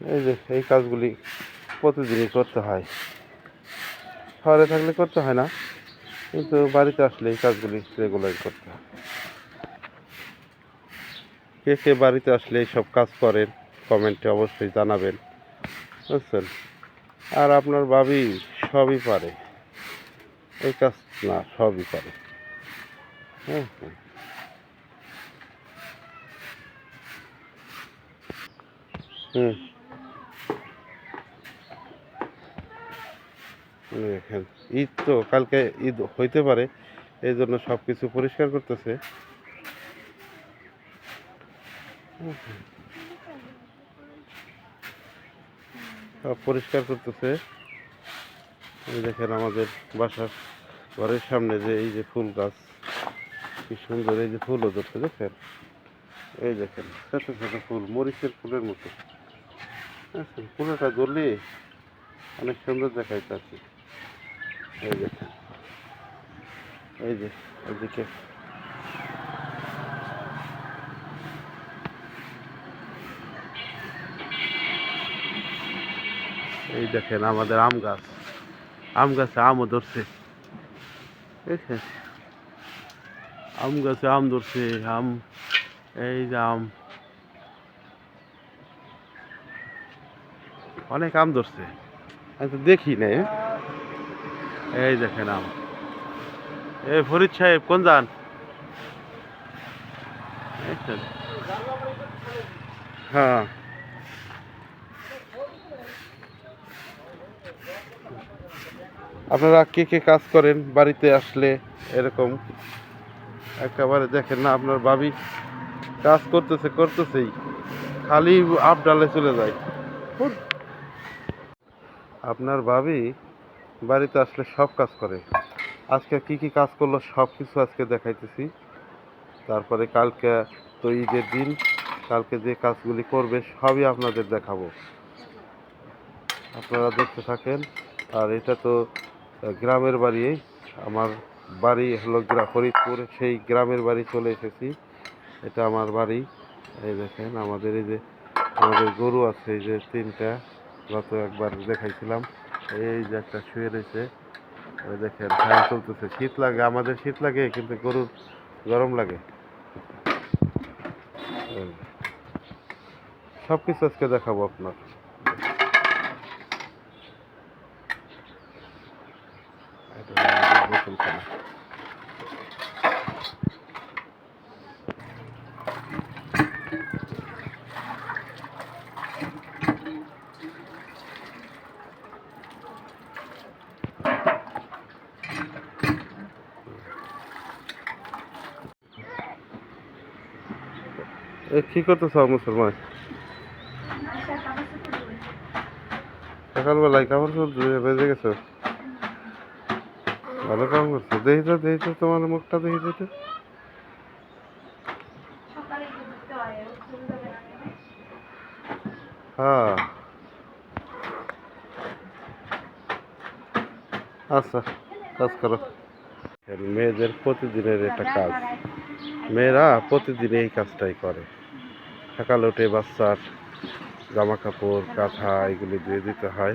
এই যে, এই কাজগুলি প্রতিদিনই করতে হয়। শহরে থাকলে করতে হয় না, কিন্তু বাড়িতে আসলে এই কাজগুলি রেগুলার করতে হয়। কে কে বাড়িতে আসলে এইসব কাজ করেন কমেন্টে অবশ্যই জানাবেন, বুঝছেন? আর আপনার বাবি সবই পারে। এই কাজ না, সবই পারে। হ্যাঁ হ্যাঁ। হুম এই দেখেন ঈদ তো কালকে ঈদ হইতে পারে, এই জন্য সব কিছু পরিষ্কার করতেছে। সব পরিষ্কার করতেছে। দেখেন আমাদের বাসার ঘরের সামনে যে এই যে ফুল গাছ, কি সুন্দর এই যে ফুলও ধরছে দেখেন এই দেখেন, ছোট ছোট ফুল, মরিচের ফুলের মতো। ফুলটা ধরলে অনেক সুন্দর দেখাইতেছে। এই দেখেন এই যে এদিকে এই দেখেন আমাদের আম গাছ। আম গাছে আমও ধরছে। দেখছেন আম গাছে আম ধরছে, আম, এই যে আম। অনেক আম ধরছে। আমি তো দেখি নাই হ্যাঁ? এই দেখেন আম। এই ফরিদ সাহেব, কোন যান? হ্যাঁ। আপনারা কে কে কাজ করেন, বাড়িতে আসলে এরকম? একেবারে দেখেন না, আপনার ভাবি কাজ করতেছে, করতেছেই। খালি আপ ডালে চলে যায়। আপনার ভাবি বাড়িতে আসলে সব কাজ করে। আজকে কি কি কাজ করল সব কিছু আজকে দেখাইতেছি। তারপরে কালকে তো ঈদের দিন, কালকে যে কাজগুলি করবে সবই আপনাদের দেখাবো। আপনারা দেখতে থাকেন, আর এটা তো গ্রামের বাড়ি, আমার বাড়ি হলো ফরিদপুর, সেই গ্রামের বাড়ি চলে এসেছি। এটা আমার বাড়ি, এই দেখেন আমাদের এই যে, আমাদের গরু আছে, এই যে তিনটা, গত একবার দেখাইছিলাম। এই যে একটা শুয়ে রয়েছে, ওই দেখেন, ফ্যান চলতেছে। শীত লাগে, আমাদের শীত লাগে, কিন্তু গরুর গরম লাগে। সব কিছু আজকে দেখাবো আপনার এটা হলো আমাদের গোসলখানা। এ, কি করতেছ মুসলমান? সকালবেলায় কাপড় চোপড় ধুয়ে বেজে গেছো? ভালো কাম করছ। দেখি তো দেখি তো, তোমার মুখটা দেখি তো। হ্যাঁ। আচ্ছা কাজ করো। মেয়েদের প্রতিদিনের একটা কাজ। মেয়েরা প্রতিদিন এই কাজটাই করে। সকালে উঠে বাচ্চার জামা কাপড় কাঁথা এগুলি দিয়ে দিতে হয়।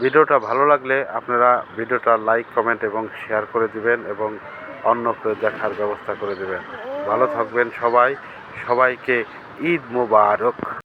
ভিডিওটা ভালো লাগলে আপনারা ভিডিওটা লাইক, কমেন্ট এবং শেয়ার করে দিবেন এবং অন্য অন্যকে দেখার ব্যবস্থা করে দিবেন। ভালো থাকবেন সবাই। সবাইকে ঈদ মোবারক।